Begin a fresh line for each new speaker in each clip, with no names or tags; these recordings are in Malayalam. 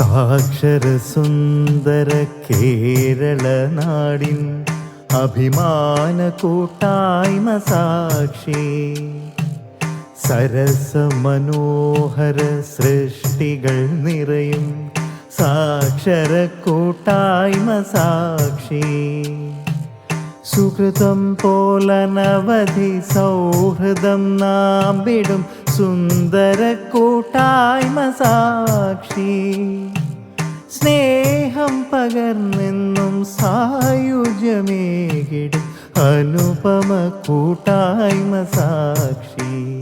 സാക്ഷര സുന്ദര കേരള നാടിൻ അഭിമാന കൂട്ടായ്മ സാക്ഷി സരസ മനോഹര സൃഷ്ടികൾ നിറയും സാക്ഷര കൂട്ടായ്മ സാക്ഷി സുഹൃതം പോലനവധി സൗഹൃദം നാം വിടും സുന്ദര കൂട്ടായ്മ സാക്ഷി. സ്നേഹം പകർന്നെന്നും സായുജ്യമേകിടും അനുപമ കൂട്ടായ്മ സാക്ഷി.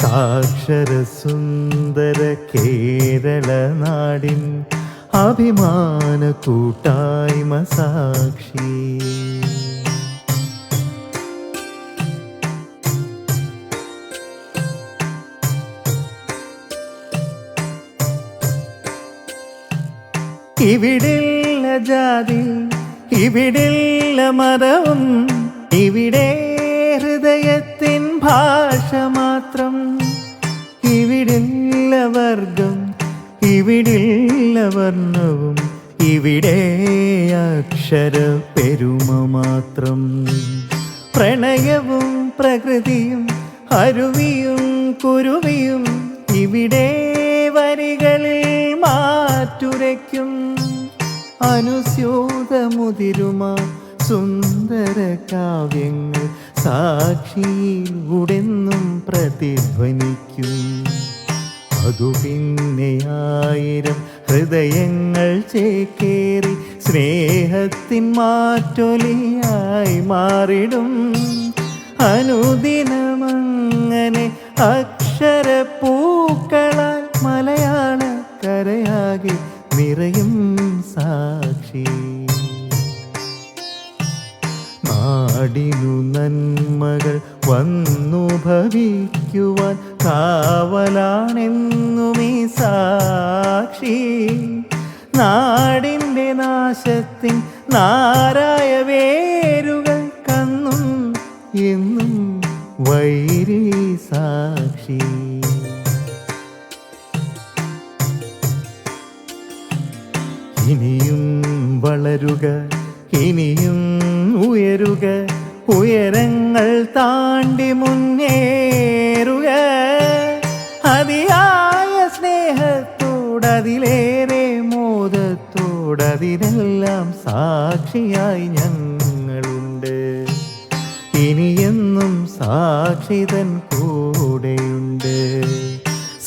സാക്ഷര സുന്ദര കേരള നാടിൻ അഭിമാന കൂട്ടായ്മ സാക്ഷി. ഇവിടില്ല ജാതി ഇവിടില്ല മതവും ഇവിടെ ഹൃദയത്തിൻ ഭാഷ മാത്രം. ഇവിടില്ല വർഗം ഇവിടില്ല വർണവും ഇവിടെ അക്ഷര പെരുമ മാത്രം. പ്രണയവും പ്രകൃതിയും അരുവിയും കുരുവിയും ഇവിടെ വരികളിൽ മാറ്റുരയ്ക്കും അനുസ്യൂതമുതിരുമാ സുന്ദര കാവ്യങ്ങൾ സാക്ഷിയിൽ ഉടെന്നും പ്രതിധ്വനിക്കും. അതു പിന്നെ ആയിരം ഹൃദയങ്ങൾ ചേക്കേറി സ്നേഹത്തിൻ മാറ്റൊലിയായി മാറിടും. അനുദിനമങ്ങനെ അക്ഷരപ്പൂക്കളാൽ ഭവിക്കുവാൻ കാവലാണെന്നുമീ സാക്ഷി. നാടിന്റെ നാശത്തിൻ നാരായ വേരുകൾ കന്നും എന്നും വൈരി സാക്ഷി. ഇനിയും വളരുക ഇനിയും ഉയരുക ഉയരങ്ങൾ താണ്ടി മുന്നേറുക അതിയായ സ്നേഹത്തോടതിലേറെ മോദത്തോടതിനെല്ലാം സാക്ഷിയായി ഞങ്ങളുണ്ട്. ഇനിയെന്നും സാക്ഷിതൻ കൂടെയുണ്ട്.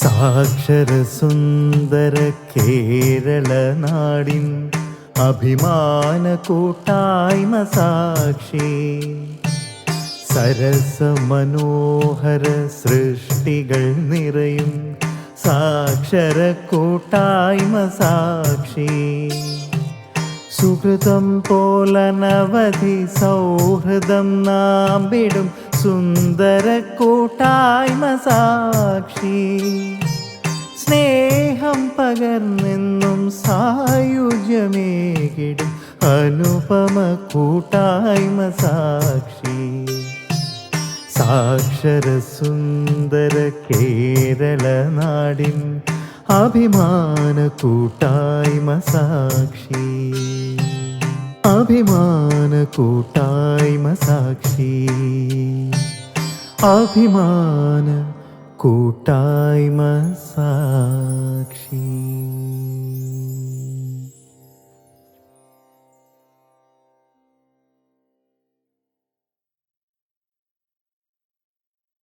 സാക്ഷര സുന്ദര കേരള നാടിൻ അഭിമാന കൂട്ടായ്മ സാക്ഷി. സരസ മനോഹര സൃഷ്ടികൾ നിറയും സാക്ഷര കൂട്ടായ്മ സാക്ഷി. സുഹൃതം പോലനവധി സൗഹൃദം നാം വിടും സുന്ദര കൂട്ടായ്മ സാക്ഷി. സ്നേഹം പകർന്നെന്നും സായുജ്യമേകിടും അനുപമ കൂട്ടായ്മ സാക്ഷി. സാക്ഷരസുന്ദര കേരള നാടിൻ അഭിമാന കൂട്ടായ്മ സാക്ഷി അഭിമാന കൂട്ടായ്മ സാക്ഷി അഭിമാന കൂട്ടായ്മ സാക്ഷി